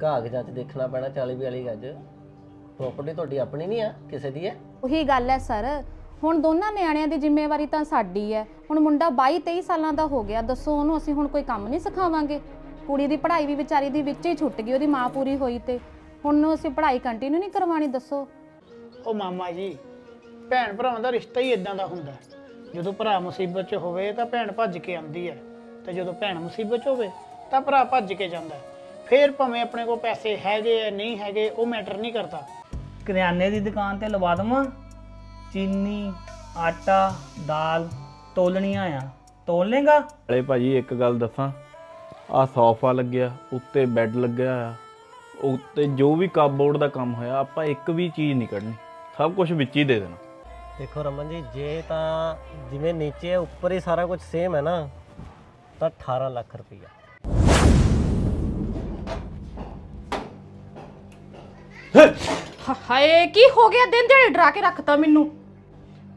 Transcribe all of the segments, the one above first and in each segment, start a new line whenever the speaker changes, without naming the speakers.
ਕਾਗਜ਼ਾਂ 'ਚ ਦੇਖਣਾ ਪੈਣਾ 40 42 ਗੱਜ। ਪ੍ਰਾਪਰਟੀ ਤੁਹਾਡੀ ਆਪਣੀ ਨਹੀਂ ਆ ਕਿਸੇ ਦੀ ਹੈ
ਉਹੀ ਗੱਲ ਹੈ ਸਰ। ਹੁਣ ਦੋਨਾਂ ਨਿਆਣਿਆਂ ਦੀ ਜ਼ਿੰਮੇਵਾਰੀ ਤਾਂ ਸਾਡੀ ਹੈ। ਹੁਣ ਮੁੰਡਾ 22 23 ਸਾਲਾਂ ਦਾ ਹੋ ਗਿਆ। ਦੱਸੋ ਉਹਨੂੰ ਅਸੀਂ ਹੁਣ ਕੋਈ ਕੰਮ ਨਹੀਂ ਸਿਖਾਵਾਂਗੇ? ਕੁੜੀ ਦੀ ਪੜ੍ਹਾਈ ਵੀ ਵਿਚਾਰੀ ਦੀ ਵਿੱਚ ਹੀ ਛੁੱਟ ਗਈ ਉਹਦੀ ਮਾਂ ਪੂਰੀ ਹੋਈ ਤੇ। ਹੁਣ ਨੂੰ ਅਸੀਂ ਪੜ੍ਹਾਈ ਕੰਟੀਨਿਊ ਨਹੀਂ ਕਰਵਾਣੀ ਦੱਸੋ।
ਉਹ ਮਾਮਾ ਜੀ ਭੈਣ ਭਰਾਵਾਂ ਦਾ ਰਿਸ਼ਤਾ ਹੀ ਇਦਾਂ ਦਾ ਹੁੰਦਾ। ਹੈ। ਜਦੋਂ ਭਰਾ ਮੁਸੀਬਤ 'ਚ ਹੋਵੇ ਤਾਂ ਭੈਣ ਭੱਜ ਕੇ ਆਉਂਦੀ ਹੈ। ਤੇ ਜਦੋਂ ਭੈਣ ਮੁਸੀਬਤ 'ਚ ਹੋਵੇ ਤਾਂ ਭਰਾ ਭੱਜ ਕੇ ਜਾਂਦਾ। ਹੈ। ਫੇਰ ਭਾਵੇਂ ਆਪਣੇ ਕੋਲ ਪੈਸੇ ਹੈਗੇ ਆ ਨਹੀਂ ਹੈਗੇ ਉਹ ਮੈਟਰ ਨਹੀਂ ਕਰਦਾ।
ਕਰਿਆਨੇ ਦੀ ਦੁਕਾਨ ਤੇ ਲਵਾ ਦਵਾਂ? ਚੀਨੀ ਆਟਾ ਦਾਲ ਤੋਲਣੀਆਂ ਆ। ਤੋਲ ਲੇਗਾ
ਅਰੇ ਭਾਜੀ ਇੱਕ ਗੱਲ ਦੱਸਾਂ ਆ ਸੋਫਾ ਲੱਗਿਆ ਉੱਤੇ ਬੈੱਡ ਲੱਗਿਆ ਆ। ਉੱਤੇ ਜੋ ਵੀ ਕਾਪਬੋਰਡ ਦਾ ਕੰਮ ਹੋਇਆ ਆਪਾਂ ਇੱਕ ਵੀ ਚੀਜ਼ ਨਹੀਂ ਕੱਢਣੀ। ਸਭ ਕੁਝ ਵਿੱਚ ਹੀ ਦੇ ਦੇਣਾ।
ਦੇਖੋ ਰਮਨ ਜੀ ਜੇ ਤਾਂ ਜਿਵੇਂ ਨੀਚੇ ਹੈ ਉੱਪਰ ਹੀ ਸਾਰਾ ਕੁਝ ਸੇਮ ਹੈ ਨਾ ਤਾਂ 18 ਲੱਖ ਰੁਪਈਆ।
ਹਾਏ ਕੀ ਹੋ ਗਿਆ? ਦਿਨ ਦਿਹਾੜੇ ਡਰਾ ਕੇ ਰੱਖਤਾ ਮੈਨੂੰ।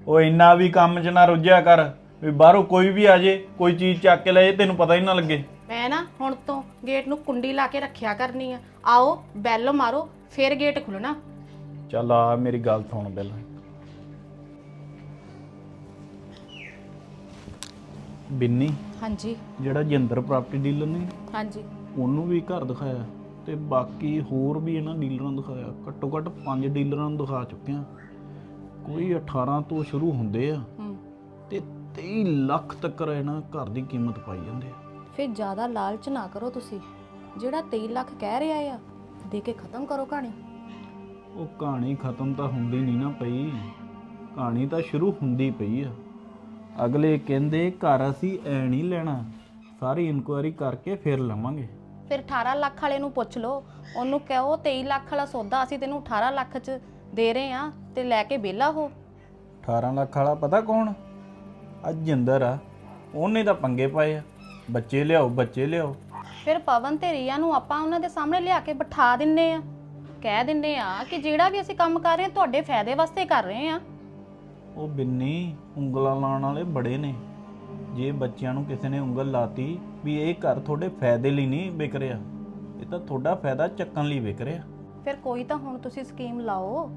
ਉਹ ਇੰਨਾ ਵੀ ਕੰਮ 'ਚ ਨਾ ਰੁੱਝਿਆ ਕਰ ਵੀ ਬਾਹਰੋਂ ਕੋਈ ਵੀ ਆ ਜੇ ਕੋਈ ਚੀਜ਼ ਚੱਕ ਕੇ ਲੈ ਜੇ ਤੈਨੂੰ ਪਤਾ ਹੀ ਨਾ ਲੱਗੇ।
ਮੈਂ ਨਾ ਹੁਣ ਤੋਂ ਗੇਟ ਨੂੰ ਕੁੰਡੀ ਲਾ ਕੇ ਰੱਖਿਆ ਕਰਨੀ ਆ। ਆਓ ਬੈਲ ਮਾਰੋ ਫਿਰ ਗੇਟ ਖੁੱਲਣਾ।
ਚੱਲ ਆ ਮੇਰੀ ਗੱਲ ਸੁਣ ਪਹਿਲਾਂ ਬਿੰਨੀ
ਹਾਂਜੀ।
ਜਿਹੜਾ ਜਿੰਦਰ ਪ੍ਰਾਪਰਟੀ ਡੀਲਰ ਨੇ
ਹਾਂਜੀ।
ਉਹਨੂੰ ਵੀ ਘਰ ਦਿਖਾਇਆ। ਤੇ ਬਾਕੀ ਹੋਰ ਵੀ ਇਹਨਾਂ ਡੀਲਰਾਂ ਨੂੰ ਦਿਖਾਇਆ। ਘੱਟੋ ਘੱਟ 5 ਡੀਲਰਾਂ ਨੂੰ ਦਿਖਾ ਚੁੱਕੇ ਆ ਕੋਈ 18 ਤੋਂ ਸ਼ੁਰੂ ਹੁੰਦੇ ਆ। ਤੇ 23 ਲੱਖ ਤੱਕ ਇਹਨਾਂ ਘਰ ਦੀ ਕੀਮਤ ਪਾਈ ਜਾਂਦੇ ਆ।
ਫਿਰ ਜ਼ਿਆਦਾ ਲਾਲਚ ਨਾ ਕਰੋ ਤੁਸੀਂ। ਜਿਹੜਾ 23 ਲੱਖ ਕਹਿ ਰਿਹਾ ਆ ਦੇ ਕੇ ਖਤਮ ਕਰੋ ਕਹਾਣੀ।
ਉਹ ਕਹਾਣੀ ਖਤਮ ਤਾਂ ਹੁੰਦੀ ਨਹੀਂ ਨਾ ਪਈ। ਕਹਾਣੀ ਤਾਂ ਸ਼ੁਰੂ ਹੁੰਦੀ ਪਈ ਆ। ਅਗਲੇ ਕਹਿੰਦੇ ਘਰ ਅਸੀਂ ਐ ਨਹੀਂ ਲੈਣਾ। ਸਾਰੀ ਇਨਕੁਆਇਰੀ ਕਰਕੇ ਫਿਰ ਲਵਾਂਗੇ।
ਫਿਰ 18 ਲੱਖ ਵਾਲੇ ਨੂੰ ਪੁੱਛ ਲਓ। ਉਹਨੂੰ ਕਹੋ 23 ਲੱਖ ਵਾਲਾ ਸੌਦਾ ਅਸੀਂ ਤੈਨੂੰ 18 ਲੱਖ ਚ ਦੇ ਰਹੇ ਆ ਤੇ ਲੈ ਕੇ ਵਿਹਲਾ ਹੋ।
18 ਲੱਖ ਵਾਲਾ ਪਤਾ ਕੌਣ? ਅੱਜ ਜਿੰਦਰ ਆ। ਉਹਨੇ ਤਾਂ ਪੰਗੇ ਪਾਏ ਆ। ਬੱਚੇ ਲਿਆਓ ਬੱਚੇ ਲਿਆਓ।
ਫਿਰ ਪਵਨ ਤੇ ਰੀਆ ਨੂੰ ਆਪਾਂ ਉਹਨਾਂ ਦੇ ਸਾਹਮਣੇ ਲਿਆ ਕੇ ਬਿਠਾ ਦਿੰਨੇ ਆ। ਕਹਿ ਦਿੰਨੇ ਆ ਕਿ ਜਿਹੜਾ ਵੀ ਅਸੀਂ ਕੰਮ ਕਰ ਰਹੇ ਹਾਂ ਤੁਹਾਡੇ ਫਾਇਦੇ ਵਾਸਤੇ ਕਰ ਰਹੇ ਆ
ਉਹ ਬਿੰਨੀ ਉਂਗਲਾਂ ਲਾਉਣ ਵਾਲੇ ਬੜੇ ਨੇ। ਜੇ ਬੱਚਿਆਂ ਨੂੰ ਕਿਸੇ ਨੇ ਉਂਗਲ ਲਾਤੀ ਵੀ ਇਹ ਘਰ ਤੁਹਾਡੇ ਫਾਇਦੇ ਲਈ ਨਹੀਂ ਵਿਕ ਰਿਹਾ। ਇਹ ਤਾਂ ਤੁਹਾਡਾ ਫਾਇਦਾ ਚੱਕਣ ਲਈ ਵਿਕ ਰਿਹਾ।
ਫਿਰ ਕੋਈ ਤਾਂ ਹੁਣ ਤੁਸੀਂ ਸਕੀਮ ਲਾਓ।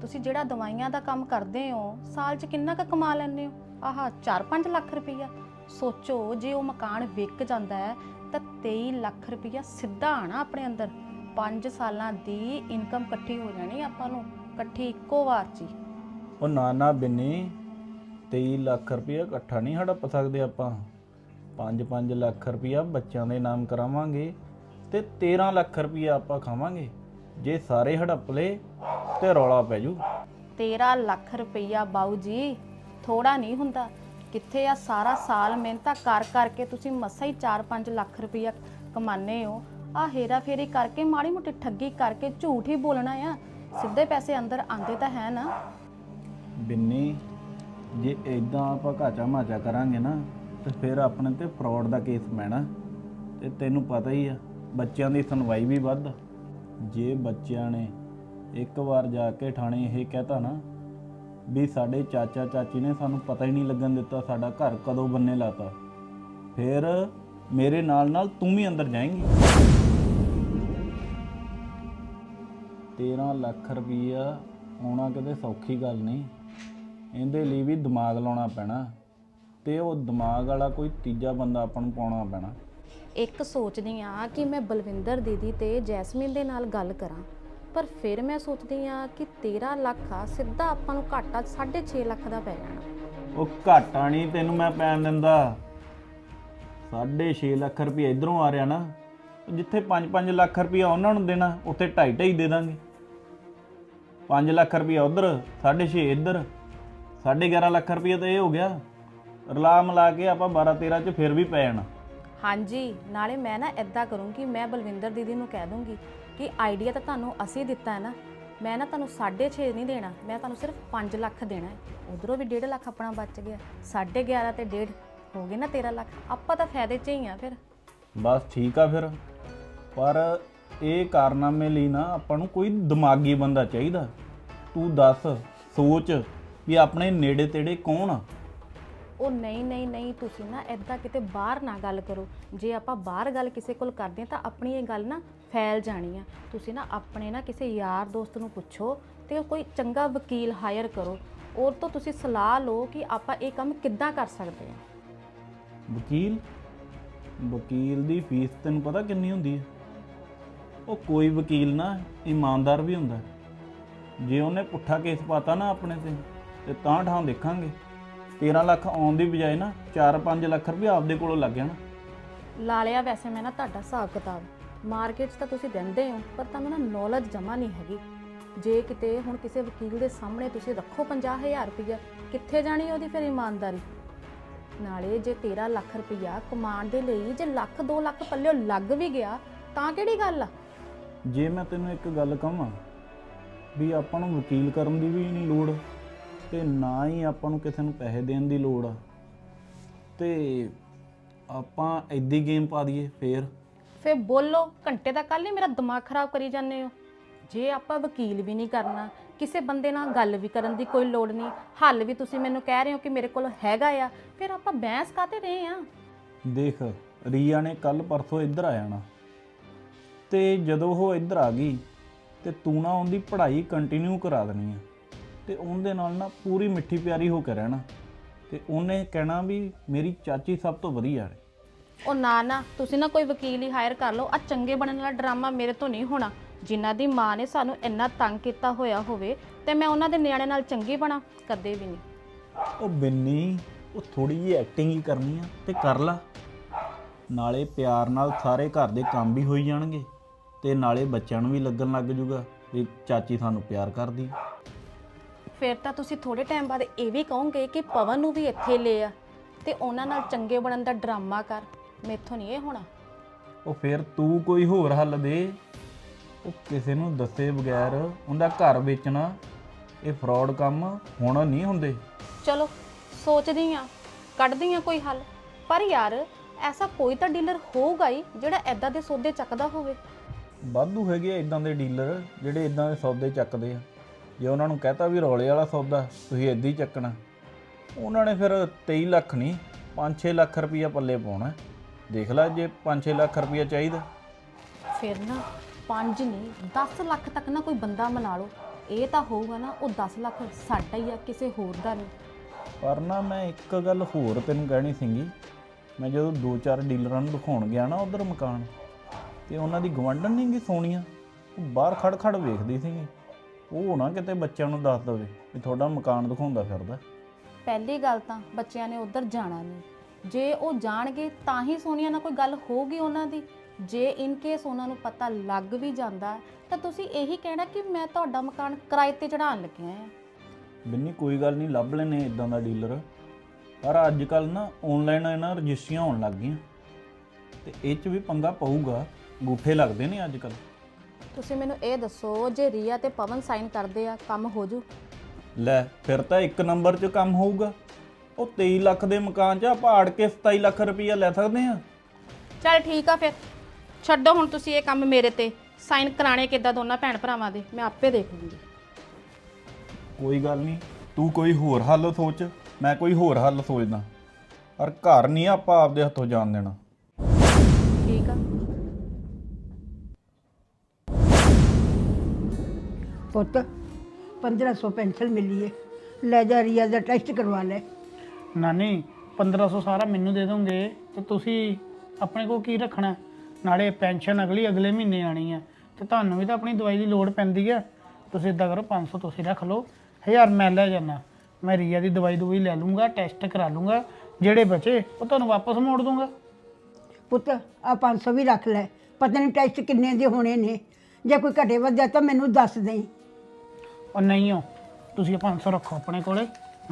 ਤੁਸੀਂ ਜਿਹੜਾ ਦਵਾਈਆਂ ਦਾ ਕੰਮ ਕਰਦੇ ਹੋ ਸਾਲ 'ਚ ਕਿੰਨਾ ਕੁ ਕਮਾ ਲੈਂਦੇ ਹੋ? ਆਹ 4-5 ਲੱਖ ਰੁਪਈਆ। ਸੋਚੋ ਜੇ ਉਹ ਮਕਾਨ ਵਿਕ ਜਾਂਦਾ ਹੈ ਤਾਂ 23 ਲੱਖ ਰੁਪਈਆ ਸਿੱਧਾ ਆਣਾ ਆਪਣੇ ਅੰਦਰ। 5 ਸਾਲਾਂ ਦੀ ਇਨਕਮ ਇਕੱਠੀ ਹੋ ਜਾਣੀ ਆਪਾਂ ਨੂੰ ਇਕੱਠੀ ਇੱਕੋ ਵਾਰ 'ਚ ਹੀ।
ਉਹ ਨਾ ਨਾ ਬਿੰਨੀ 23 ਲੱਖ ਰੁਪਇਆ ਇਕੱਠਾ ਨਹੀਂ ਹੜਪ ਸਕਦੇ ਆਪਾਂ। 5-5 ਲੱਖ ਰੁਪਇਆ ਬੱਚਿਆਂ ਦੇ ਨਾਮ ਕਰਾਵਾਂਗੇ ਤੇ 13 ਲੱਖ ਰੁਪਇਆ ਆਪਾਂ ਖਾਵਾਂਗੇ। ਜੇ ਸਾਰੇ ਹੜਪ ਲਏ ਤੇ ਰੌਲਾ ਪੈ ਜੂ।
13 ਲੱਖ ਰੁਪਈਆ ਬਾਊ ਜੀ ਥੋੜਾ ਨਹੀਂ ਹੁੰਦਾ। ਕਿੱਥੇ ਆ ਸਾਰਾ ਸਾਲ ਮਿਹਨਤਾਂ ਕਰ ਕਰਕੇ ਤੁਸੀਂ ਮਸਾ ਹੀ 4-5 ਲੱਖ ਰੁਪਈਆ ਕਮਾਨੇ ਹੋ। ਆ ਹੇਰਾ ਫੇਰੀ ਕਰਕੇ ਮਾੜੀ ਮੋਟੀ ਠੱਗੀ ਕਰਕੇ ਝੂਠ ਹੀ ਬੋਲਣਾ ਆ। ਸਿੱਧੇ ਪੈਸੇ ਅੰਦਰ ਆਂਦੇ ਤਾਂ ਹੈ ਨਾ।
ਬਿੰਨੀ ਜੇ ਇਦਾਂ ਆਪਾਂ ਘਾਚਾ ਮਾਚਾ ਕਰਾਂਗੇ ਨਾ ਤੇ ਫਿਰ ਆਪਣੇ ਤੇ ਫਰਾਡ ਦਾ ਕੇਸ ਪੈਣਾ। ਤੇ ਤੈਨੂੰ ਪਤਾ ਹੀ ਆ, ਬੱਚਿਆਂ ਦੀ ਸੁਣਵਾਈ ਵੀ ਵੱਧ। ਜੇ ਬੱਚਿਆਂ ਨੇ ਇੱਕ ਵਾਰ ਜਾ ਕੇ ਥਾਣੇ ਇਹ ਕਹਤਾ ਨਾ ਵੀ ਸਾਡੇ ਚਾਚਾ ਚਾਚੀ ਨੇ ਸਾਨੂੰ ਪਤਾ ਹੀ ਨਹੀਂ ਲੱਗਣ ਦਿੱਤਾ ਸਾਡਾ ਘਰ ਕਦੋਂ ਬੰਨੇ ਲਾਤਾ, ਫਿਰ ਮੇਰੇ ਨਾਲ ਨਾਲ ਤੂੰ ਵੀ ਅੰਦਰ ਜਾਏਂਗੀ। 13 ਲੱਖ ਰੁਪਈਆ ਆਉਣਾ ਕਿਤੇ ਸੌਖੀ ਗੱਲ ਨਹੀਂ, ਇਹਦੇ ਲਈ ਵੀ ਦਿਮਾਗ ਲਾਉਣਾ ਪੈਣਾ। ਤੇ ਉਹ ਦਿਮਾਗ ਵਾਲਾ ਕੋਈ ਤੀਜਾ ਬੰਦਾ ਆਪਾਂ ਨੂੰ ਪਾਉਣਾ ਪੈਣਾ।
ਇੱਕ ਸੋਚਦੀ ਆ ਕਿ ਮੈਂ ਬਲਵਿੰਦਰ ਦੀਦੀ ਤੇ ਜੈਸਮੀਨ ਦੇ ਨਾਲ ਗੱਲ ਕਰਾਂ ਪਰ ਫਿਰ ਮੈਂ ਸੋਚਦੀ ਆ ਕਿ 13 ਲੱਖ ਆ ਸਿੱਧਾ ਆਪਾਂ ਨੂੰ ਘਾਟਾ 6.5 ਲੱਖ ਦਾ ਪੈ ਜਾਣਾ।
ਉਹ ਘਾਟਾ ਨਹੀਂ ਤੈਨੂੰ ਮੈਂ ਪੈਣ ਦਿੰਦਾ। 6.5 ਲੱਖ ਰੁਪਏ ਇਧਰੋਂ ਆ ਰਿਹਾ ਨਾ ਜਿੱਥੇ 5-5 ਲੱਖ ਰੁਪਏ ਉਹਨਾਂ ਨੂੰ ਦੇਣਾ ਉੱਥੇ 2.5 ਦੇ ਦਾਂਗੇ। 5 ਲੱਖ ਰੁਪਏ ਉਧਰ 6.5 ਇੱਧਰ 11.5 ਲੱਖ ਰੁਪਏ ਤਾਂ ਇਹ ਹੋ ਗਿਆ। ਰਲਾ ਮਿਲਾ ਕੇ ਆਪਾਂ 12-13 ਚ ਫਿਰ ਵੀ ਪੈ ਜਾਣਾ।
ਹਾਂਜੀ ਨਾਲੇ ਮੈਂ ਨਾ ਇਦਾਂ ਕਰੂੰਗੀ ਮੈਂ ਬਲਵਿੰਦਰ ਦੀਦੀ ਨੂੰ ਕਹਿ ਦੂੰਗੀ ਕਿ ਆਈਡੀਆ ਤਾਂ ਤੁਹਾਨੂੰ ਅਸੀਂ ਦਿੱਤਾ ਹੈ ਨਾ ਮੈਂ ਨਾ ਤੁਹਾਨੂੰ 6.5 ਨਹੀਂ ਦੇਣਾ ਮੈਂ ਤੁਹਾਨੂੰ ਸਿਰਫ 5 ਲੱਖ ਦੇਣਾ ਹੈ। ਉਧਰੋਂ ਵੀ 1.5 ਲੱਖ ਆਪਣਾ ਬਚ ਗਿਆ 11.5 ਤੇ 1.5 ਹੋ ਗਏ ਨਾ 13 ਲੱਖ ਆਪਾਂ ਤਾਂ ਫਾਇਦੇ 'ਚ ਹੀ ਆ ਫਿਰ।
ਬਸ ਠੀਕ ਆ ਫਿਰ ਪਰ ਇਹ ਕਾਰਨਾਮੇ ਲਈ ਨਾ ਆਪਾਂ ਨੂੰ ਕੋਈ ਦਿਮਾਗੀ ਬੰਦਾ ਚਾਹੀਦਾ। ਤੂੰ ਦੱਸ ਸੋਚ ਵੀ ਆਪਣੇ ਨੇੜੇ ਤੇੜੇ ਕੌਣ ਆ?
ਉਹ ਨਹੀਂ ਨਹੀਂ ਨਹੀਂ, ਤੁਸੀਂ ਨਾ ਇਦਾਂ ਕਿਤੇ ਬਾਹਰ ਨਾ ਗੱਲ ਕਰੋ। ਜੇ ਆਪਾਂ ਬਾਹਰ ਗੱਲ ਕਿਸੇ ਕੋਲ ਕਰਦੇ ਹਾਂ ਤਾਂ ਆਪਣੀ ਇਹ ਗੱਲ ਨਾ ਫੈਲ ਜਾਣੀ ਆ। ਤੁਸੀਂ ਨਾ ਆਪਣੇ ਨਾ ਕਿਸੇ ਯਾਰ ਦੋਸਤ ਨੂੰ ਪੁੱਛੋ ਤੇ ਕੋਈ ਚੰਗਾ ਵਕੀਲ ਹਾਇਰ ਕਰੋ। ਉਹ ਤੋਂ ਤੁਸੀਂ ਸਲਾਹ ਲਓ ਕਿ ਆਪਾਂ ਇਹ ਕੰਮ ਕਿੱਦਾਂ ਕਰ ਸਕਦੇ ਹਾਂ।
ਵਕੀਲ? ਵਕੀਲ ਦੀ ਫੀਸ ਤੈਨੂੰ ਪਤਾ ਕਿੰਨੀ ਹੁੰਦੀ ਹੈ? ਉਹ ਕੋਈ ਵਕੀਲ ਨਾ, ਇਮਾਨਦਾਰ ਵੀ ਹੁੰਦਾ। ਹੈ। ਜੇ ਉਹਨੇ ਪੁੱਠਾ ਕੇਸ ਪਾਤਾ ਨਾ ਆਪਣੇ ਤੇ ਤੇ ਤਾਂ ਠਾਂ ਦੇਖਾਂਗੇ। 13 ਲੱਖ ਆਉਣ ਦੀ ਬਜਾਏ ਨਾ 4-5 ਲੱਖ ਰੁਪਏ ਆਪਦੇ ਕੋਲੋਂ ਲੱਗ ਜਾਣਾ।
ਲਾ ਲਿਆ ਵੈਸੇ ਮੈਂ ਨਾ ਤੁਹਾਡਾ ਹਿਸਾਬ ਕਿਤਾਬ। ਮਾਰਕੀਟ 'ਚ ਤਾਂ ਤੁਸੀਂ ਦਿੰਦੇ ਹੋ ਪਰ ਤੁਹਾਨੂੰ ਨਾ ਨੌਲੇਜ ਜਮਾ ਨਹੀਂ ਹੈਗੀ। ਜੇ ਕਿਤੇ ਹੁਣ ਕਿਸੇ ਵਕੀਲ ਦੇ ਸਾਹਮਣੇ ਤੁਸੀਂ ਰੱਖੋ 50000 ਰੁਪਇਆ ਕਿੱਥੇ ਜਾਣੀ ਉਹਦੀ ਫਿਰ ਇਮਾਨਦਾਰੀ? ਨਾਲੇ ਜੇ 13 ਲੱਖ ਰੁਪਇਆ ਕਮਾਉਣ ਦੇ ਲਈ ਜੇ ਲੱਖ 2 ਲੱਖ ਪੱਲਿਓ ਲੱਗ ਵੀ ਗਿਆ ਤਾਂ ਕਿਹੜੀ ਗੱਲ ਆ?
ਜੇ ਮੈਂ ਤੈਨੂੰ ਇੱਕ ਗੱਲ ਕਹਾਂ ਵੀ ਆਪਾਂ ਨੂੰ ਵਕੀਲ ਕਰਨ ਦੀ ਵੀ ਨਹੀਂ ਲੋੜ ਤੇ ਨਾ ਹੀ ਆਪਾਂ ਨੂੰ ਕਿਸੇ ਨੂੰ ਪੈਸੇ ਦੇਣ ਦੀ ਲੋੜ ਆ। ਤੇ ਆਪਾਂ ਐਦੀ ਗੇਮ ਪਾ ਦਈਏ ਫੇਰ।
ਫੇ ਬੋਲੋ ਘੰਟੇ ਦਾ ਕੱਲ ਹੀ ਮੇਰਾ ਦਿਮਾਗ ਖਰਾਬ ਕਰੀ ਜਾਂਦੇ ਹੋ। ਜੇ ਆਪਾਂ ਵਕੀਲ ਵੀ ਨਹੀਂ ਕਰਨਾ ਕਿਸੇ ਬੰਦੇ ਨਾਲ ਗੱਲ ਵੀ ਕਰਨ ਦੀ ਕੋਈ ਲੋੜ ਨਹੀਂ ਹੱਲ ਵੀ ਤੁਸੀਂ ਮੈਨੂੰ ਕਹਿ ਰਹੇ ਹੋ ਕਿ ਮੇਰੇ ਕੋਲ ਹੈਗਾ ਆ ਫਿਰ ਆਪਾਂ ਬਹਿਸ ਕਾਤੇ ਰਹੇ ਆ?
ਦੇਖ ਰੀਆ ਨੇ ਕੱਲ ਪਰਸੋਂ ਇੱਧਰ ਆ ਜਾਣਾ। ਤੇ ਜਦੋਂ ਉਹ ਇੱਧਰ ਆ ਗਈ ਤੇ ਤੂੰ ਨਾ ਉਹਦੀ ਪੜ੍ਹਾਈ ਕੰਟੀਨਿਊ ਕਰਾ ਦੇਣੀ ਆ। ਤੇ ਉਹਦੇ ਨਾਲ ਨਾ ਪੂਰੀ ਮਿੱਠੀ ਪਿਆਰੀ ਹੋ ਕੇ ਰਹਿਣਾ। ਤੇ ਉਹਨੇ ਕਹਿਣਾ ਵੀ ਮੇਰੀ ਚਾਚੀ ਸਭ ਤੋਂ ਵਧੀਆ ਹੈ
ਉਹ ਨਾ ਨਾ ਤੁਸੀਂ ਨਾ ਕੋਈ ਵਕੀਲ ਹੀ ਹਾਇਰ ਕਰ ਲਓ। ਆ ਚੰਗੇ ਬਣਨ ਵਾਲਾ ਡਰਾਮਾ ਮੇਰੇ ਤੋਂ ਨਹੀਂ ਹੋਣਾ। ਜਿਨ੍ਹਾਂ ਦੀ ਮਾਂ ਨੇ ਸਾਨੂੰ ਇੰਨਾ ਤੰਗ ਕੀਤਾ ਹੋਇਆ ਹੋਵੇ ਤੇ ਮੈਂ ਉਹਨਾਂ ਦੇ ਨਿਆਣੇ ਨਾਲ ਚੰਗੀ ਬਣਾ ਕਦੇ ਵੀ ਨਹੀਂ।
ਉਹ ਬਿੰਨੀ ਉਹ ਥੋੜੀ ਜਿਹੀ ਐਕਟਿੰਗ ਹੀ ਕਰਨੀ ਆ ਤੇ ਕਰ ਲਾ। ਨਾਲੇ ਪਿਆਰ ਨਾਲ ਸਾਰੇ ਘਰ ਦੇ ਕੰਮ ਵੀ ਹੋਈ ਜਾਣਗੇ ਤੇ ਨਾਲੇ ਬੱਚਿਆਂ ਨੂੰ ਵੀ ਲੱਗਣ ਲੱਗ ਜੂਗਾ ਵੀ ਚਾਚੀ ਸਾਨੂੰ ਪਿਆਰ ਕਰਦੀ
ਫਿਰ ਤਾਂ ਤੁਸੀਂ ਥੋੜੇ ਟਾਈਮ ਬਾਅਦ ਇਹ ਵੀ ਕਹੋਗੇ ਕਿ ਪਵਨ ਨੂੰ ਵੀ ਇੱਥੇ ਲੈ ਆ ਤੇ ਉਹਨਾਂ ਨਾਲ ਚੰਗੇ ਬਣਨ ਦਾ ਡਰਾਮਾ ਕਰ ਮੈਥੋਂ ਨਹੀਂ ਇਹ ਹੋਣਾ।
ਉਹ ਫਿਰ ਤੂੰ ਕੋਈ ਹੋਰ ਹੱਲ ਦੇ। ਉਹ ਕਿਸੇ ਨੂੰ ਦੱਸੇ ਬਗੈਰ ਉਹਦਾ ਘਰ ਵੇਚਣਾ ਇਹ ਫਰਾਡ ਕੰਮ ਹੁਣ ਨਹੀਂ ਹੁੰਦੇ।
ਚਲੋ ਸੋਚਦੀ ਆ ਕੱਢਦੀ ਆ ਕੋਈ ਹੱਲ। ਪਰ ਯਾਰ ਐਸਾ ਕੋਈ ਤਾਂ ਡੀਲਰ ਹੋਊਗਾ ਹੀ ਜਿਹੜਾ ਐਦਾਂ ਦੇ ਸੌਦੇ ਚੱਕਦਾ ਹੋਵੇ।
ਵਾਧੂ ਹੈਗੇ ਆ ਇਦਾਂ ਦੇ ਡੀਲਰ ਜਿਹੜੇ ਇਦਾਂ ਦੇ ਸੌਦੇ ਚੱਕਦੇ ਆ। ਜੇ ਉਹਨਾਂ ਨੂੰ ਕਹਤਾ ਵੀ ਰੌਲੇ ਵਾਲਾ ਸੌਦਾ ਤੁਸੀਂ ਏਦਾਂ ਹੀ ਚੱਕਣਾ ਉਹਨਾਂ ਨੇ ਫਿਰ 23 ਲੱਖ ਨਹੀਂ 5-6 ਲੱਖ ਰੁਪਈਆ ਪੱਲੇ ਪਾਉਣਾ। ਦੇਖ ਲੈ ਜੇ 5-6 ਲੱਖ ਰੁਪਈਆ ਚਾਹੀਦਾ।
ਫਿਰ ਨਾ 5 ਨਹੀਂ 10 ਲੱਖ ਤੱਕ ਨਾ ਕੋਈ ਬੰਦਾ ਮਨਾ ਲਓ। ਇਹ ਤਾਂ ਹੋਊਗਾ ਨਾ ਉਹ 10 ਲੱਖ ਸਾਡਾ ਹੀ ਆ ਕਿਸੇ ਹੋਰ ਦਾ ਨਹੀਂ।
ਪਰ ਨਾ ਮੈਂ ਇੱਕ ਗੱਲ ਹੋਰ ਤੈਨੂੰ ਕਹਿਣੀ ਸੀਗੀ। ਮੈਂ ਜਦੋਂ ਦੋ ਚਾਰ ਡੀਲਰਾਂ ਨੂੰ ਦਿਖਾਉਣ ਗਿਆ ਨਾ ਉਧਰ ਮਕਾਨ ਤੇ ਉਹਨਾਂ ਦੀ ਗਵੰਡਨ ਨਹੀਂ ਗੀ ਸੋਨੀਆ ਉਹ ਬਾਹਰ ਖੜ ਖੜ ਵੇਖਦੀ ਸੀਗੀ। ਉਹ ਨਾ ਕਿਤੇ ਬੱਚਿਆਂ ਨੂੰ ਦੱਸ ਦਵੇ ਵੀ ਤੁਹਾਡਾ ਮਕਾਨ ਦਿਖਾਉਂਦਾ ਫਿਰਦਾ।
ਪਹਿਲੀ ਗੱਲ ਤਾਂ ਬੱਚਿਆਂ ਨੇ ਉੱਧਰ ਜਾਣਾ ਨਹੀਂ। ਜੇ ਉਹ ਜਾਣਗੇ ਤਾਂ ਹੀ ਸੋਨੀਆ ਨਾਲ ਕੋਈ ਗੱਲ ਹੋਊਗੀ ਉਹਨਾਂ ਦੀ। ਜੇ ਇਨ ਕੇਸ ਉਹਨਾਂ ਨੂੰ ਪਤਾ ਲੱਗ ਵੀ ਜਾਂਦਾ ਤਾਂ ਤੁਸੀਂ ਇਹੀ ਕਹਿਣਾ ਕਿ ਮੈਂ ਤੁਹਾਡਾ ਮਕਾਨ ਕਿਰਾਏ ਤੇ ਚੜਾਉਣ ਲੱਗਿਆ ਆ
ਬਿੰਨੀ ਕੋਈ ਗੱਲ ਨਹੀਂ ਲੱਭ ਲੈਨੇ ਇਦਾਂ ਦਾ ਡੀਲਰ ਪਰ ਅੱਜ ਕੱਲ ਨਾ ਆਨਲਾਈਨ ਇਹਨਾਂ ਰਜਿਸਟਰੀਆਂ ਹੋਣ ਲੱਗ ਗਈਆਂ। ਤੇ ਇਹ 'ਚ ਵੀ ਪੰਗਾ ਪਊਗਾ ਗੂਠੇ ਲੱਗਦੇ ਨੇ ਅੱਜ ਕੱਲ
ਤੁਸੀਂ ਮੈਨੂੰ ਇਹ ਦੱਸੋ ਜੇ ਰੀਆ ਤੇ ਪਵਨ ਸਾਈਨ ਕਰਦੇ ਆ ਕੰਮ ਹੋ ਜੂ।
ਲੈ ਫਿਰ ਤਾਂ ਇੱਕ ਨੰਬਰ 'ਚ ਕੰਮ ਹੋਊਗਾ। ਉਹ 23 ਲੱਖ ਦੇ ਮਕਾਨ 'ਚ ਆਪਾਂ ਆੜ ਕੇ 27 ਲੱਖ ਰੁਪਈਆ ਲੈ ਸਕਦੇ ਆ
ਚਲ ਠੀਕ ਆ ਫਿਰ। ਛੱਡੋ ਹੁਣ ਤੁਸੀਂ ਇਹ ਕੰਮ ਮੇਰੇ ਤੇ। ਸਾਈਨ ਕਰਾਣੇ ਕਿੱਦਾਂ ਦੋਨਾਂ ਭੈਣ ਭਰਾਵਾਂ ਦੇ ਮੈਂ ਆਪੇ ਦੇਖ ਲੂੰਗੀ।
ਕੋਈ ਗੱਲ ਨਹੀਂ ਤੂੰ ਕੋਈ ਹੋਰ ਹੱਲ ਸੋਚ ਮੈਂ ਕੋਈ ਹੋਰ ਹੱਲ ਸੋਚਦਾ। ਪਰ ਘਰ ਨਹੀਂ ਆਪਾਂ ਆਪਦੇ ਹੱਥੋਂ ਜਾਣ ਦੇਣਾ।
ਪੁੱਤ 1500 ਪੈਨਸ਼ਨ ਮਿਲੀ ਹੈ ਲੈ ਜਾ ਰੀਆ ਦਾ ਟੈਸਟ ਕਰਵਾ ਲੈ।
ਨਾਨੀ 1500 ਸਾਰਾ ਮੈਨੂੰ ਦੇ ਦੋਗੇ ਤੇ ਤੁਸੀਂ ਆਪਣੇ ਕੋਲ ਕੀ ਰੱਖਣਾ? ਨਾਲੇ ਪੈਨਸ਼ਨ ਅਗਲੀ ਅਗਲੇ ਮਹੀਨੇ ਆਣੀ ਹੈ ਤੇ ਤੁਹਾਨੂੰ ਵੀ ਤਾਂ ਆਪਣੀ ਦਵਾਈ ਦੀ ਲੋੜ ਪੈਂਦੀ ਹੈ ਤੁਸੀਂ ਇਦਾਂ ਕਰੋ 500 ਤੁਸੀਂ ਰੱਖ ਲਓ। 1000 ਮੈਂ ਲੈ ਜਾਣਾ ਮੈਂ ਰੀਆ ਦੀ ਦਵਾਈ ਦਵਾਈ ਲੈ ਲੂੰਗਾ ਟੈਸਟ ਕਰਾ ਲੂੰਗਾ। ਜਿਹੜੇ ਬਚੇ ਉਹ ਤੁਹਾਨੂੰ ਵਾਪਸ ਮੋੜ ਦੂੰਗਾ।
ਪੁੱਤ ਆ 500 ਵੀ ਰੱਖ ਲੈ। ਪਤਾ ਨਹੀਂ ਟੈਸਟ ਕਿੰਨੇ ਦੇ ਹੋਣੇ ਨੇ। ਜੇ ਕੋਈ ਘਟੇ ਵੱਧਿਆ ਤਾਂ ਮੈਨੂੰ ਦੱਸ ਦੇਈ।
ਉਹ ਨਹੀਂ ਹੋ ਤੁਸੀਂ ਇਹ 500 ਰੱਖੋ ਆਪਣੇ ਕੋਲੇ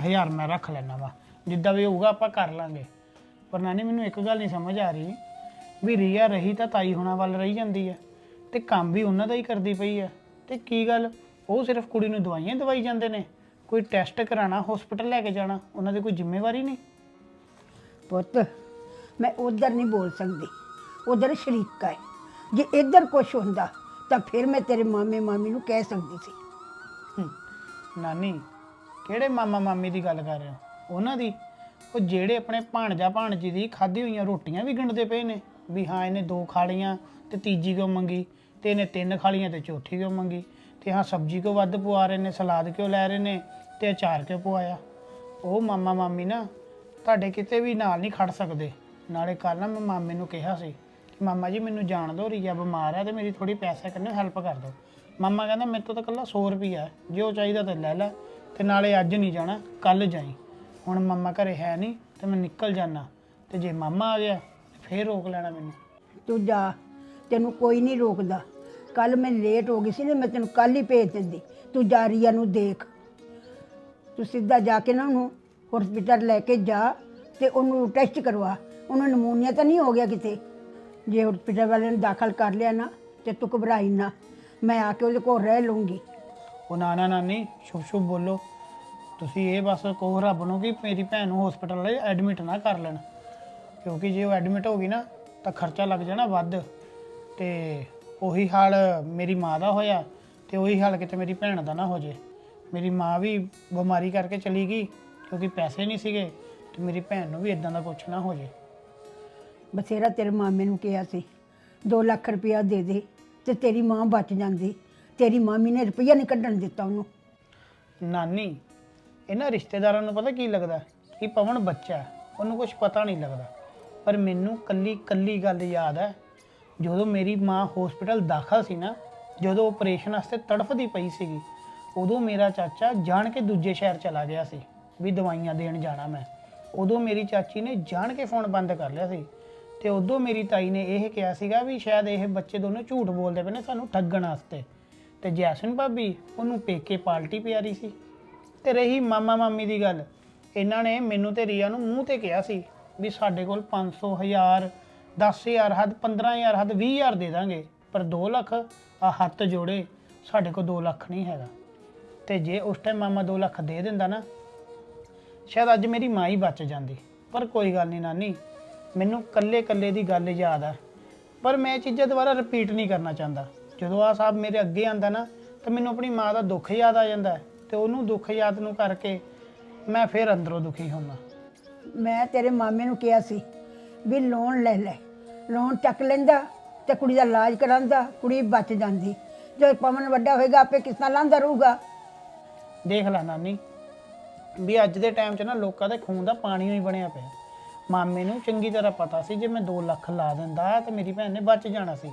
1000 ਮੈਂ ਰੱਖ ਲੈਣਾ ਵਾ। ਜਿੱਦਾਂ ਵੀ ਹੋਊਗਾ ਆਪਾਂ ਕਰ ਲਾਂਗੇ। ਪਰ ਨਾਨੀ, ਮੈਨੂੰ ਇੱਕ ਗੱਲ ਨਹੀਂ ਸਮਝ ਆ ਰਹੀ। ਵੀ ਰੀਆ ਰਹੀ ਤਾਂ ਤਾਈ ਹੁਣਾਂ ਵੱਲ ਰਹੀ ਜਾਂਦੀ ਹੈ ਤੇ ਕੰਮ ਵੀ ਉਹਨਾਂ ਦਾ ਹੀ ਕਰਦੀ ਪਈ ਹੈ ਤੇ ਕੀ ਗੱਲ, ਉਹ ਸਿਰਫ ਕੁੜੀ ਨੂੰ ਦਵਾਈਆਂ ਦਵਾਈ ਜਾਂਦੇ ਨੇ। ਕੋਈ ਟੈਸਟ ਕਰਾਣਾ ਹਸਪੀਟਲ ਲੈ ਕੇ ਜਾਣਾ, ਉਹਨਾਂ ਦੀ ਕੋਈ ਜ਼ਿੰਮੇਵਾਰੀ ਨਹੀਂ।
ਪੁੱਤ, ਮੈਂ ਉਧਰ ਨਹੀਂ ਬੋਲ ਸਕਦੀ। ਉਧਰ ਸ਼ਰੀਕਾ ਹੈ ਜੇ ਇੱਧਰ ਕੁਝ ਹੁੰਦਾ, ਤਾਂ ਫਿਰ ਮੈਂ ਤੇਰੇ ਮਾਮੇ ਮਾਮੀ ਨੂੰ ਕਹਿ ਸਕਦੀ ਸੀ।
ਹਮ, ਨਾਨੀ ਕਿਹੜੇ ਮਾਮਾ ਮਾਮੀ ਦੀ ਗੱਲ ਕਰ ਰਹੇ ਹੋ? ਉਹਨਾਂ ਦੀ? ਉਹ ਜਿਹੜੇ ਆਪਣੇ ਭਾਣਜਾ ਭਾਣਜੀ ਦੀ ਖਾਧੀ ਹੋਈਆਂ ਰੋਟੀਆਂ ਵੀ ਗਿਣਦੇ ਪਏ ਨੇ। ਵੀ ਹਾਂ ਇਹਨੇ ਦੋ ਖਾ ਲਈਆਂ ਤੇ ਤੀਜੀ ਕਿਉਂ ਮੰਗੀ? ਤੇ ਇਹਨੇ ਤਿੰਨ ਖਾਲੀਆਂ ਤੇ ਚੌਥੀ ਕਿਉਂ ਮੰਗੀ? ਤੇ ਹਾਂ ਸਬਜ਼ੀ ਕਿਉਂ ਵੱਧ ਪਵਾ ਰਹੇ ਨੇ ਸਲਾਦ ਕਿਉਂ ਲੈ ਰਹੇ ਨੇ ਤੇ ਅਚਾਰ ਕਿਉਂ ਪਵਾਇਆ ਉਹ ਮਾਮਾ ਮਾਮੀ ਨਾ ਤੁਹਾਡੇ ਕਿਤੇ ਵੀ ਨਾਲ ਨਹੀਂ ਖੜ ਸਕਦੇ। ਨਾਲੇ ਕੱਲ੍ਹ ਨਾ ਮੈਂ ਮਾਮੇ ਨੂੰ ਕਿਹਾ ਸੀ ਕਿ ਮਾਮਾ ਜੀ ਮੈਨੂੰ ਜਾਣ ਦਿਓ ਰੀਆ ਬਿਮਾਰ ਹੈ ਤੇ ਮੇਰੀ ਥੋੜੀ ਪੈਸੇ ਕਰਨੇ ਹੈਲਪ ਕਰ ਦਿਓ। ਮਾਮਾ ਕਹਿੰਦਾ ਮੇਰੇ ਤੋਂ ਤਾਂ ਕੱਲਾ 100 ਰੁਪਈਆ ਜੇ ਉਹ ਚਾਹੀਦਾ ਤਾਂ ਲੈ ਲੈ ਤੇ ਨਾਲੇ ਅੱਜ ਨਹੀਂ ਜਾਣਾ ਕੱਲ ਜਾਈ। ਹੁਣ ਮਾਮਾ ਘਰੇ ਹੈ ਨਹੀਂ ਤੇ ਮੈਂ ਨਿਕਲ ਜਾਣਾ ਤੇ ਜੇ ਮਾਮਾ ਆ ਗਿਆ ਤੇ ਫੇਰ ਰੋਕ ਲੈਣਾ ਮੈਨੂੰ।
ਤੂੰ ਜਾ, ਤੈਨੂੰ ਕੋਈ ਨਹੀਂ ਰੋਕਦਾ। ਕੱਲ ਮੈਂ ਲੇਟ ਹੋ ਗਈ ਸੀ ਨਾ ਮੈਂ ਤੈਨੂੰ ਕੱਲ ਹੀ ਭੇਜ ਦਿੰਦੀ। ਤੂੰ ਜਾ ਰੀਆ ਨੂੰ ਦੇਖ। ਤੂੰ ਸਿੱਧਾ ਜਾ ਕੇ ਨਾ ਉਹਨੂੰ ਹਸਪੀਟਲ ਲੈ ਕੇ ਜਾ ਤੇ ਉਹਨੂੰ ਟੈਸਟ ਕਰਵਾ। ਉਹਨੂੰ ਨਮੂਨੀਆ ਤਾਂ ਨਹੀਂ ਹੋ ਗਿਆ ਕਿਤੇ। ਜੇ ਹਸਪੀਟਲ ਵਾਲਿਆਂ ਨੇ ਦਾਖਲ ਕਰ ਲਿਆ ਨਾ ਤੇ ਤੂੰ ਘਬਰਾਈ ਨਾ। ਮੈਂ ਆ ਕੇ ਉਹਦੇ ਕੋਲ ਰਹਿ ਲੂੰਗੀ
ਉਹ ਨਾਨਾ ਨਾਨੀ ਸ਼ੁਭ ਸ਼ੁਭ ਬੋਲੋ। ਤੁਸੀਂ ਇਹ ਬਸ ਕਹੋ ਰੱਬ ਨੂੰ ਕਿ ਮੇਰੀ ਭੈਣ ਨੂੰ ਹਸਪੀਟਲ ਐਡਮਿਟ ਨਾ ਕਰ ਲੈਣ। ਕਿਉਂਕਿ ਜੇ ਉਹ ਐਡਮਿਟ ਹੋ ਗਈ ਨਾ ਤਾਂ ਖਰਚਾ ਲੱਗ ਜਾਣਾ ਵੱਧ। ਤੇ ਉਹੀ ਹਾਲ ਮੇਰੀ ਮਾਂ ਦਾ ਹੋਇਆ ਤੇ ਉਹੀ ਹਾਲ ਕਿਤੇ ਮੇਰੀ ਭੈਣ ਦਾ ਨਾ ਹੋ ਜੇ। ਮੇਰੀ ਮਾਂ ਵੀ ਬਿਮਾਰੀ ਕਰਕੇ ਚਲੀ ਗਈ ਕਿਉਂਕਿ ਪੈਸੇ ਨਹੀਂ ਸੀਗੇ ਤੇ ਮੇਰੀ ਭੈਣ ਨੂੰ ਵੀ ਇਦਾਂ ਦਾ ਕੁਝ ਨਾ ਹੋ ਜੇ।
ਬਥੇਰਾ ਤੇਰੇ ਮਾਮੇ ਨੂੰ ਕਿਹਾ ਸੀ 2 ਲੱਖ ਰੁਪਇਆ ਦੇ ਦੇ। ਤੇ ਤੇਰੀ ਮਾਂ ਬਚ ਜਾਂਦੀ। ਤੇਰੀ ਮਾਮੀ ਨੇ ਰੁਪਈਆ ਨਹੀਂ ਕੱਢਣ ਦਿੱਤਾ ਉਹਨੂੰ।
ਨਾਨੀ ਇਹਨਾਂ ਰਿਸ਼ਤੇਦਾਰਾਂ ਨੂੰ ਪਤਾ ਕੀ ਲੱਗਦਾ? ਕਿ ਪਵਨ ਬੱਚਾ ਹੈ, ਉਹਨੂੰ ਕੁਝ ਪਤਾ ਨਹੀਂ ਲੱਗਦਾ। ਪਰ ਮੈਨੂੰ ਕੱਲੀ ਕੱਲੀ ਗੱਲ ਯਾਦ ਹੈ ਜਦੋਂ ਮੇਰੀ ਮਾਂ ਹਸਪੀਟਲ ਦਾਖਲ ਸੀ ਨਾ ਜਦੋਂ ਆਪਰੇਸ਼ਨ ਵਾਸਤੇ ਤੜਫਦੀ ਪਈ ਸੀਗੀ ਉਦੋਂ ਮੇਰਾ ਚਾਚਾ ਜਾਣ ਕੇ ਦੂਜੇ ਸ਼ਹਿਰ ਚਲਾ ਗਿਆ ਸੀ ਵੀ ਦਵਾਈਆਂ ਦੇਣ ਜਾਣਾ ਮੈਂ। ਉਦੋਂ ਮੇਰੀ ਚਾਚੀ ਨੇ ਜਾਣ ਕੇ ਫੋਨ ਬੰਦ ਕਰ ਲਿਆ ਸੀ। ਤੇ ਉਦੋਂ ਮੇਰੀ ਤਾਈ ਨੇ ਇਹ ਕਿਹਾ ਸੀਗਾ ਵੀ ਸ਼ਾਇਦ ਇਹ ਬੱਚੇ ਦੋਨੋਂ ਝੂਠ ਬੋਲਦੇ ਪਏ ਨੇ ਸਾਨੂੰ ਠੱਗਣ ਵਾਸਤੇ। ਤੇ ਜੈਸਨ ਭਾਬੀ ਉਹਨੂੰ ਪੇਕੇ ਪਾਲਟੀ ਪਿਆਰੀ ਸੀ। ਤੇ ਰਹੀ ਮਾਮਾ ਮਾਮੀ ਦੀ ਗੱਲ, ਇਹਨਾਂ ਨੇ ਮੈਨੂੰ ਤੇ ਰੀਆ ਨੂੰ ਮੂੰਹ ਤੇ ਕਿਹਾ ਸੀ ਵੀ ਸਾਡੇ ਕੋਲ 500 ਹਜ਼ਾਰ 10000 ਹੱਦ 15000 ਹੱਦ 20000 ਦੇ ਦਾਂਗੇ, ਪਰ 2 ਲੱਖ ਆ ਹੱਥ ਜੋੜੇ ਸਾਡੇ ਕੋਲ 2 ਲੱਖ ਨਹੀਂ ਹੈਗਾ। ਤੇ ਜੇ ਉਸ ਟਾਈਮ ਮਾਮਾ 2 ਲੱਖ ਦੇ ਦਿੰਦਾ ਨਾ, ਸ਼ਾਇਦ ਅੱਜ ਮੇਰੀ ਮਾਂ ਹੀ ਬਚ ਜਾਂਦੀ, ਪਰ ਕੋਈ ਗੱਲ ਨਹੀਂ ਨਾਨੀ ਮੈਨੂੰ ਕੱਲੇ ਕੱਲੇ ਦੀ ਗੱਲ ਯਾਦ ਆ। ਪਰ ਮੈਂ ਇਹ ਚੀਜ਼ਾਂ ਦੁਬਾਰਾ ਰਿਪੀਟ ਨਹੀਂ ਕਰਨਾ ਚਾਹੁੰਦਾ। ਜਦੋਂ ਆ ਸਾਹਿਬ ਮੇਰੇ ਅੱਗੇ ਆਂਦਾ ਨਾ ਤਾਂ ਮੈਨੂੰ ਆਪਣੀ ਮਾਂ ਦਾ ਦੁੱਖ ਯਾਦ ਆ ਜਾਂਦਾ ਹੈ ਤੇ ਉਹਨੂੰ ਦੁੱਖ ਯਾਦ ਨੂੰ ਕਰਕੇ ਮੈਂ ਫਿਰ ਅੰਦਰੋਂ ਦੁਖੀ ਹੁੰਦਾ
ਮੈਂ ਤੇਰੇ ਮਾਮੇ ਨੂੰ ਕਿਹਾ ਸੀ ਵੀ ਲੋਨ ਲੈ ਲੈ। ਲੋਨ ਚੱਕ ਲੈਂਦਾ ਤੇ ਕੁੜੀ ਦਾ ਇਲਾਜ ਕਰਾਂਦਾ ਕੁੜੀ ਬਚ ਜਾਂਦੀ। ਜੇ ਪਵਨ ਵੱਡਾ ਹੋਏਗਾ ਆਪੇ ਕਿਸ ਨਾਲ ਲਾਂਦਾ ਰਹੂਗਾ।
ਦੇਖ ਲੈ ਨਾਨੀ ਵੀ ਅੱਜ ਦੇ ਟਾਈਮ 'ਚ ਨਾ ਲੋਕਾਂ ਦੇ ਖੂਨ ਦਾ ਪਾਣੀ ਹੀ ਬਣਿਆ ਪਿਆ। ਮਾਮੇ ਨੂੰ ਚੰਗੀ ਤਰ੍ਹਾਂ ਪਤਾ ਸੀ ਜੇ ਮੈਂ 2 ਲੱਖ ਲਾ ਦਿੰਦਾ ਤਾਂ ਮੇਰੀ ਭੈਣ ਨੇ ਬਚ ਜਾਣਾ ਸੀ।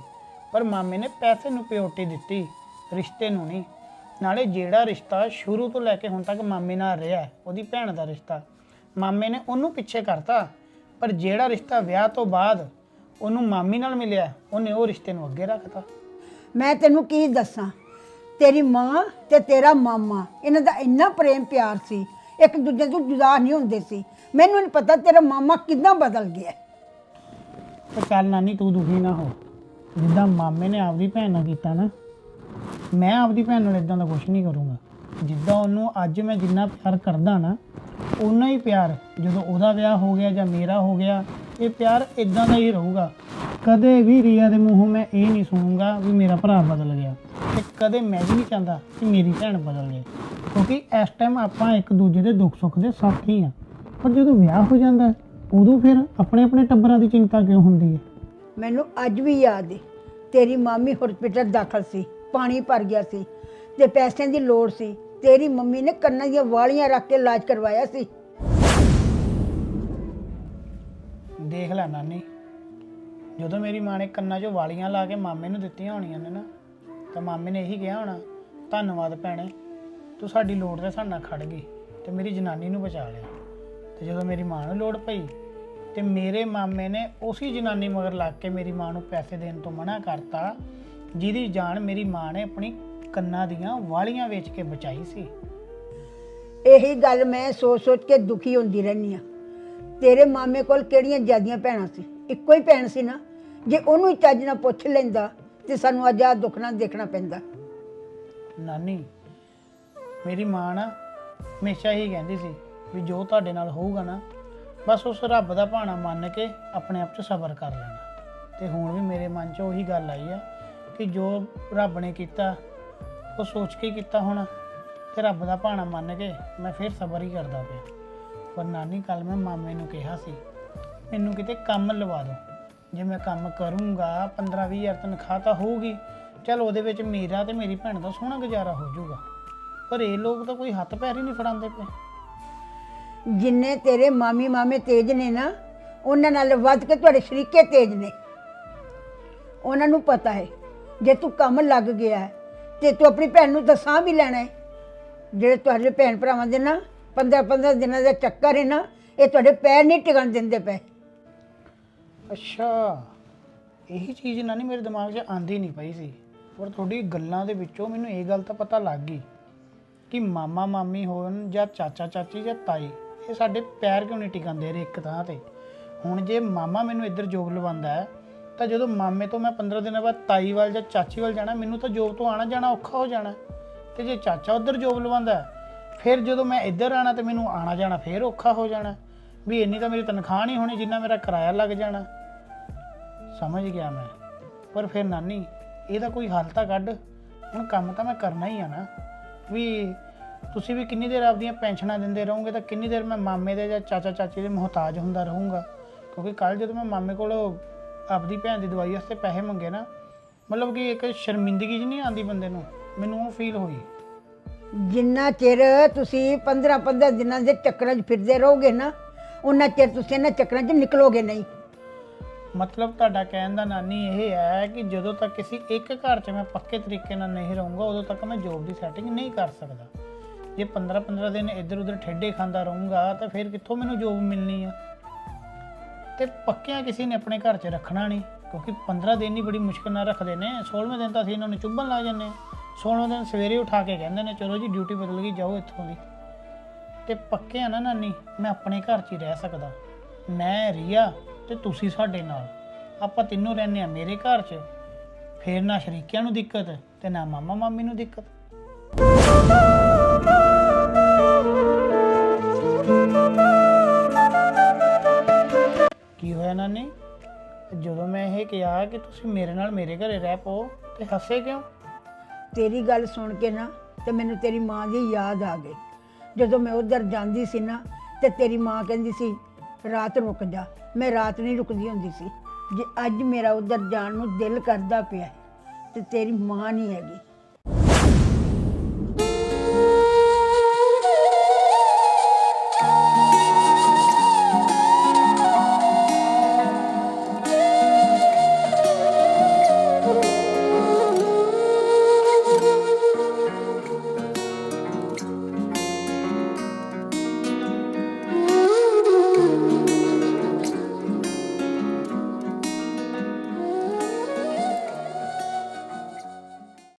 ਪਰ ਮਾਮੇ ਨੇ ਪੈਸੇ ਨੂੰ ਪਿਓਰਟੀ ਦਿੱਤੀ, ਰਿਸ਼ਤੇ ਨੂੰ ਨਹੀਂ। ਨਾਲੇ ਜਿਹੜਾ ਰਿਸ਼ਤਾ ਸ਼ੁਰੂ ਤੋਂ ਲੈ ਕੇ ਹੁਣ ਤੱਕ ਮਾਮੇ ਨਾਲ ਰਿਹਾ, ਉਹਦੀ ਭੈਣ ਦਾ ਰਿਸ਼ਤਾ। ਮਾਮੇ ਨੇ ਉਹਨੂੰ ਪਿੱਛੇ ਕਰਤਾ, ਪਰ ਜਿਹੜਾ ਰਿਸ਼ਤਾ ਵਿਆਹ ਤੋਂ ਬਾਅਦ ਉਹਨੂੰ ਮਾਮੀ ਨਾਲ ਮਿਲਿਆ, ਉਹਨੇ ਉਹ ਰਿਸ਼ਤੇ ਨੂੰ ਅੱਗੇ ਰੱਖਤਾ।
ਮੈਂ ਤੈਨੂੰ ਕੀ ਦੱਸਾਂ? ਤੇਰੀ ਮਾਂ ਤੇ ਤੇਰਾ ਮਾਮਾ, ਇਹਨਾਂ ਦਾ ਇੰਨਾ ਪ੍ਰੇਮ ਪਿਆਰ ਸੀ। ਇੱਕ ਦੂਜੇ ਤੋਂ ਜੁਦਾ ਨਹੀਂ ਹੁੰਦੇ ਸੀ। ਮੈਨੂੰ ਨਹੀਂ ਪਤਾ ਤੇਰਾ ਮਾਮਾ ਕਿੰਨਾ ਬਦਲ ਗਿਆ।
ਤੇ ਚੱਲ ਨਾਨੀ, ਤੂੰ ਦੁਖੀ ਨਾ ਹੋ। ਜਿੱਦਾਂ ਮਾਮੇ ਨੇ ਆਪਦੀ ਭੈਣ ਨਾਲ ਕੀਤਾ ਨਾ, ਮੈਂ ਆਪਦੀ ਭੈਣ ਨਾਲ ਇਦਾਂ ਦਾ ਕੁਝ ਨਹੀਂ ਕਰੂੰਗਾ। ਜਿੱਦਾਂ ਉਹਨੂੰ ਅੱਜ ਮੈਂ ਜਿੰਨਾ ਪਿਆਰ ਕਰਦਾ ਨਾ ਉਨਾ ਹੀ ਪਿਆਰ, ਜਦੋਂ ਉਹਦਾ ਵਿਆਹ ਹੋ ਗਿਆ ਜਾਂ ਮੇਰਾ ਹੋ ਗਿਆ, ਇਹ ਪਿਆਰ ਇਦਾਂ ਦਾ ਹੀ ਰਹੂਗਾ। ਕਦੇ ਵੀ ਰੀਆ ਦੇ ਮੂੰਹੋਂ ਮੈਂ ਇਹ ਨਹੀਂ ਸੁਣੂੰਗਾ ਵੀ ਮੇਰਾ ਭਰਾ ਬਦਲ ਗਿਆ। ਤੇ ਕਦੇ ਮੈਂ ਵੀ ਨਹੀਂ ਚਾਹੁੰਦਾ ਕਿ ਮੇਰੀ ਭੈਣ ਬਦਲ ਜਾਏ। ਕਿਉਂਕਿ ਇਸ ਟਾਈਮ ਆਪਾਂ ਇੱਕ ਦੂਜੇ ਦੇ ਦੁੱਖ ਸੁੱਖ ਦੇ ਸਾਥੀ ਆ। ਪਰ ਜਦੋਂ ਵਿਆਹ ਹੋ ਜਾਂਦਾ ਹੈ, ਉਦੋਂ ਫਿਰ ਆਪਣੇ ਆਪਣੇ ਟੱਬਰਾਂ ਦੀ ਚਿੰਤਾ ਕਿਉਂ ਹੁੰਦੀ ਹੈ?
ਮੈਨੂੰ ਅੱਜ ਵੀ ਯਾਦ ਹੈ ਤੇਰੀ ਮਾਮੀ ਹਸਪੀਟਲ ਦਾਖਲ ਸੀ ਪਾਣੀ ਭਰ ਗਿਆ ਸੀ ਤੇ ਪੈਸਿਆਂ ਦੀ ਲੋੜ ਸੀ ਤੇਰੀ ਮੰਮੀ ਨੇ ਕੰਨਾਂ ਦੀਆਂ ਵਾਲੀਆਂ ਰੱਖ ਕੇ ਇਲਾਜ ਕਰਵਾਇਆ ਸੀ।
ਦੇਖ ਲੈ ਨਾਨੀ ਜਦੋਂ ਮੇਰੀ ਮਾਂ ਨੇ ਕੰਨਾਂ 'ਚੋਂ ਵਾਲੀਆਂ ਲਾ ਕੇ ਮਾਮੇ ਨੂੰ ਦਿੱਤੀਆਂ ਹੋਣੀਆਂ ਨੇ ਨਾ ਤਾਂ ਮਾਮੇ ਨੇ ਇਹੀ ਕਿਹਾ ਹੋਣਾ ਧੰਨਵਾਦ ਭੈਣੇ ਤੂੰ ਸਾਡੀ ਲੋੜ ਤੇ ਸਾਡੇ ਨਾਲ ਖੜ ਗਈ ਤੇ ਮੇਰੀ ਜਨਾਨੀ ਨੂੰ ਬਚਾ ਲਿਆ। ਤੇ ਜਦੋਂ ਮੇਰੀ ਮਾਂ ਨੂੰ ਲੋੜ ਪਈ ਤੇ ਮੇਰੇ ਮਾਮੇ ਨੇ ਉਸੇ ਜਨਾਨੀ ਮਗਰ ਲੱਗ ਕੇ ਮੇਰੀ ਮਾਂ ਨੂੰ ਪੈਸੇ ਦੇਣ ਤੋਂ ਮਨਾ ਕਰਤਾ ਜਿਹਦੀ ਜਾਨ ਮੇਰੀ ਮਾਂ ਨੇ ਆਪਣੀ ਕੰਨਾਂ ਦੀਆਂ ਵਾਲੀਆਂ ਵੇਚ ਕੇ ਬਚਾਈ ਸੀ।
ਇਹੀ ਗੱਲ ਮੈਂ ਸੋਚ ਸੋਚ ਕੇ ਦੁਖੀ ਹੁੰਦੀ ਰਹਿੰਦੀ ਆ ਤੇਰੇ ਮਾਮੇ ਕੋਲ ਕਿਹੜੀਆਂ ਜਿਆਦੀਆਂ ਭੈਣਾਂ ਸੀ? ਇੱਕੋ ਹੀ ਭੈਣ ਸੀ ਨਾ? ਜੇ ਉਹਨੂੰ ਹੀ ਚੱਜ ਨਾਲ ਪੁੱਛ ਲੈਂਦਾ ਤੇ ਸਾਨੂੰ ਅੱਜ ਆ ਦੁੱਖ ਨਾਲ ਦੇਖਣਾ ਪੈਂਦਾ।
ਨਾਨੀ ਮੇਰੀ ਮਾਂ ਨਾ ਹਮੇਸ਼ਾ ਹੀ ਕਹਿੰਦੀ ਸੀ ਵੀ ਜੋ ਤੁਹਾਡੇ ਨਾਲ ਹੋਊਗਾ ਨਾ, ਬਸ ਉਸ ਰੱਬ ਦਾ ਭਾਣਾ ਮੰਨ ਕੇ ਆਪਣੇ ਆਪ 'ਚ ਸਬਰ ਕਰ ਲੈਣਾ। ਤੇ ਹੁਣ ਵੀ ਮੇਰੇ ਮਨ 'ਚ ਉਹੀ ਗੱਲ ਆਈ ਆ ਕਿ ਜੋ ਰੱਬ ਨੇ ਕੀਤਾ, ਉਹ ਸੋਚ ਕੇ ਕੀਤਾ ਹੋਣਾ, ਤੇ ਰੱਬ ਦਾ ਭਾਣਾ ਮੰਨ ਕੇ ਮੈਂ ਫਿਰ ਸਬਰ ਹੀ ਕਰਦਾ ਪਿਆ। ਪਰ ਨਾਨੀ ਕੱਲ ਮੈਂ ਮਾਮੇ ਨੂੰ ਕਿਹਾ ਸੀ, ਮੈਨੂੰ ਕਿਤੇ ਕੰਮ ਲਵਾ ਦਿਓ। ਜੇ ਮੈਂ ਕੰਮ ਕਰੂੰਗਾ 15 20 ਹਜ਼ਾਰ ਤਨਖਾਹ ਤਾਂ ਹੋਊਗੀ। ਚਲ ਉਹਦੇ ਵਿੱਚ ਮੇਰਾ ਤੇ ਮੇਰੀ ਭੈਣ ਦਾ ਸੋਹਣਾ ਗੁਜ਼ਾਰਾ ਹੋ ਜਾਊਗਾ। ਪਰ ਇਹ ਲੋਕ ਤਾਂ ਕੋਈ ਹੱਥ ਪੈਰ ਹੀ ਨਹੀਂ ਫੜਾਉਂਦੇ ਪਏ।
ਜਿੰਨੇ ਤੇਰੇ ਮਾਮੀ ਮਾਮੇ ਤੇਜ ਨੇ ਨਾ ਉਹਨਾਂ ਨਾਲ ਵੱਧ ਕੇ ਤੁਹਾਡੇ ਸ਼ਰੀਕੇ ਤੇਜ ਨੇ। ਉਹਨਾਂ ਨੂੰ ਪਤਾ ਹੈ ਜੇ ਤੂੰ ਕੰਮ ਲੱਗ ਗਿਆ ਹੈ, ਤੇ ਤੂੰ ਆਪਣੀ ਭੈਣ ਨੂੰ ਦੱਸਾਂ ਵੀ ਲੈਣਾ ਹੈ। ਜਿਹੜੇ ਤੁਹਾਡੇ ਭੈਣ ਭਰਾਵਾਂ ਦੇ ਨਾ 15 15 ਦਿਨਾਂ ਦਾ ਚੱਕਰ ਹੈ ਨਾ ਇਹ ਤੁਹਾਡੇ ਪੈਰ ਨਹੀਂ ਟਿਕਣ ਦਿੰਦੇ ਪਏ।
ਅੱਛਾ ਇਹੀ ਚੀਜ਼ ਨਾ ਨਹੀਂ ਮੇਰੇ ਦਿਮਾਗ 'ਚ ਆਂਦੀ ਨਹੀਂ ਪਈ ਸੀ। ਪਰ ਤੁਹਾਡੀ ਗੱਲਾਂ ਦੇ ਵਿੱਚੋਂ ਮੈਨੂੰ ਇਹ ਗੱਲ ਤਾਂ ਪਤਾ ਲੱਗ ਗਈ ਕਿ ਮਾਮਾ ਮਾਮੀ ਹੋਣ ਜਾਂ ਚਾਚਾ ਚਾਚੀ ਜਾਂ ਤਾਈ ਇਹ ਸਾਡੇ ਪੈਰ ਕਿਉਂ ਨਹੀਂ ਟਿਕਾਉਂਦੇ ਰੇ ਇੱਕ ਥਾਂ ਤੇ? ਹੁਣ ਜੇ ਮਾਮਾ ਮੈਨੂੰ ਇੱਧਰ ਜੋਬ ਲਵਾਉਂਦਾ ਹੈ, ਤਾਂ ਜਦੋਂ ਮਾਮੇ ਤੋਂ ਮੈਂ 15 ਦਿਨਾਂ ਬਾਅਦ ਤਾਈ ਵੱਲ ਜਾਂ ਚਾਚੀ ਵੱਲ ਜਾਣਾ, ਮੈਨੂੰ ਤਾਂ ਜੋਬ ਤੋਂ ਆਣਾ ਜਾਣਾ ਔਖਾ ਹੋ ਜਾਣਾ। ਤੇ ਜੇ ਚਾਚਾ ਉੱਧਰ ਜੋਬ ਲਵਾਉਂਦਾ ਫਿਰ ਜਦੋਂ ਮੈਂ ਇੱਧਰ ਆਣਾ ਤੇ ਮੈਨੂੰ ਆਣਾ ਜਾਣਾ ਫਿਰ ਔਖਾ ਹੋ ਜਾਣਾ। ਵੀ ਇੰਨੀ ਤਾਂ ਮੇਰੀ ਤਨਖਾਹ ਨਹੀਂ ਹੋਣੀ ਜਿੰਨਾ ਮੇਰਾ ਕਿਰਾਇਆ ਲੱਗ ਜਾਣਾ। ਸਮਝ ਗਿਆ ਮੈਂ? ਪਰ ਫਿਰ ਨਾਨੀ, ਇਹਦਾ ਕੋਈ ਹੱਲ ਤਾਂ ਕੱਢ। ਹੁਣ ਕੰਮ ਤਾਂ ਮੈਂ ਕਰਨਾ ਹੀ ਆ ਨਾ। ਵੀ ਤੁਸੀਂ ਵੀ ਕਿੰਨੀ ਦੇਰ ਆਪਦੀਆਂ ਪੈਨਸ਼ਨਾਂ ਦਿੰਦੇ ਰਹੋਗੇ ਤਾਂ ਕਿੰਨੀ ਦੇਰ ਮੈਂ ਮਾਮੇ ਦੇ ਜਾਂ ਚਾਚਾ ਚਾਚੀ ਦੇ ਮੁਹਤਾਜ ਹੁੰਦਾ ਰਹੂੰਗਾ? ਕਿਉਂਕਿ ਕੱਲ ਜਦੋਂ ਮੈਂ ਮਾਮੇ ਕੋਲ ਆਪਦੀ ਭੈਣ ਦੀ ਦਵਾਈ ਵਾਸਤੇ ਪੈਸੇ ਮੰਗੇ ਨਾ ਮਤਲਬ ਕਿ ਇੱਕ ਸ਼ਰਮਿੰਦਗੀ ਜਿਹੀ ਨਹੀਂ ਆਉਂਦੀ ਬੰਦੇ ਨੂੰ ਮੈਨੂੰ ਉਹ ਫੀਲ ਹੋਈ।
ਜਿੰਨਾ ਚਿਰ ਤੁਸੀਂ 15 15 ਦਿਨਾਂ ਦੇ ਚੱਕਰਾਂ 'ਚ ਫਿਰਦੇ ਰਹੋਗੇ ਨਾ ਉਹਨਾਂ ਚਿਰ ਤੁਸੀਂ ਇਹਨਾਂ ਚੱਕਰਾਂ 'ਚ ਨਿਕਲੋਗੇ ਨਹੀਂ।
ਮਤਲਬ ਤੁਹਾਡਾ ਕਹਿਣ ਦਾ ਨਾਨੀ ਇਹ ਹੈ ਕਿ ਜਦੋਂ ਤੱਕ ਕਿਸੇ ਇੱਕ ਘਰ 'ਚ ਮੈਂ ਪੱਕੇ ਤਰੀਕੇ ਨਾਲ ਨਹੀਂ ਰਹੂੰਗਾ ਉਦੋਂ ਤੱਕ ਮੈਂ ਜੋਬ ਦੀ ਸੈਟਿੰਗ ਨਹੀਂ ਕਰ ਸਕਦਾ। ਜੇ 15 15 ਦਿਨ ਇੱਧਰ ਉੱਧਰ ਠੇਡੇ ਖਾਂਦਾ ਰਹੂੰਗਾ ਤਾਂ ਫਿਰ ਕਿੱਥੋਂ ਮੈਨੂੰ ਜੋਬ ਮਿਲਣੀ ਆ? ਤੇ ਪੱਕਿਆਂ ਕਿਸੇ ਨੇ ਆਪਣੇ ਘਰ 'ਚ ਰੱਖਣਾ ਨਹੀਂ, ਕਿਉਂਕਿ 15 ਦਿਨ ਹੀ ਬੜੀ ਮੁਸ਼ਕਲ ਨਾਲ ਰੱਖਦੇ ਨੇ। 16ਵੇਂ ਦਿਨ ਤਾਂ ਅਸੀਂ ਇਹਨਾਂ ਨੂੰ ਚੁੱਭਣ ਲੱਗ ਜਾਂਦੇ ਹਾਂ। 16ਵੇਂ ਦਿਨ ਸਵੇਰੇ ਉਠਾ ਕੇ ਕਹਿੰਦੇ ਨੇ, ਚਲੋ ਜੀ ਡਿਊਟੀ ਬਦਲ ਗਈ, ਜਾਓ ਇੱਥੋਂ ਦੀ। ਤੇ ਪੱਕੇ ਆ ਨਾ ਨਾਨੀ, ਮੈਂ ਆਪਣੇ ਘਰ 'ਚ ਹੀ ਰਹਿ ਸਕਦਾ। ਮੈਂ ਰੀਆ ਤੇ ਤੁਸੀਂ ਸਾਡੇ ਨਾਲ। ਆਪਾਂ ਤਿੰਨੋਂ ਰਹਿੰਦੇ ਆ ਮੇਰੇ ਘਰ 'ਚ। ਫੇਰ ਨਾ ਸ਼ਰੀਕਿਆਂ ਨੂੰ ਦਿੱਕਤ ਤੇ ਨਾ ਮਾਮਾ ਮਾਮੀ ਨੂੰ ਦਿੱਕਤ। ਕੀ ਹੋਇਆ ਨਾਨੀ? ਜਦੋਂ ਮੈਂ ਇਹ ਕਿਹਾ ਕਿ ਤੁਸੀਂ ਮੇਰੇ ਨਾਲ ਮੇਰੇ ਘਰੇ ਰਹਿ ਪਓ ਤੇ ਹੱਸੇ ਕਿਉਂ?
ਤੇਰੀ ਗੱਲ ਸੁਣ ਕੇ ਨਾ ਤੇ ਮੈਨੂੰ ਤੇਰੀ ਮਾਂ ਦੀ ਯਾਦ ਆ ਗਈ। ਜਦੋਂ ਮੈਂ ਉਧਰ ਜਾਂਦੀ ਸੀ ਨਾ ਤੇ ਤੇਰੀ ਮਾਂ ਕਹਿੰਦੀ ਸੀ, ਰਾਤ ਰੁਕ ਜਾ। ਮੈਂ ਰਾਤ ਨਹੀਂ ਰੁਕਦੀ ਹੁੰਦੀ ਸੀ। ਜੇ ਅੱਜ ਮੇਰਾ ਉਧਰ ਜਾਣ ਨੂੰ ਦਿਲ ਕਰਦਾ ਪਿਆ ਤੇ ਤੇਰੀ ਮਾਂ ਨਹੀਂ ਹੈਗੀ।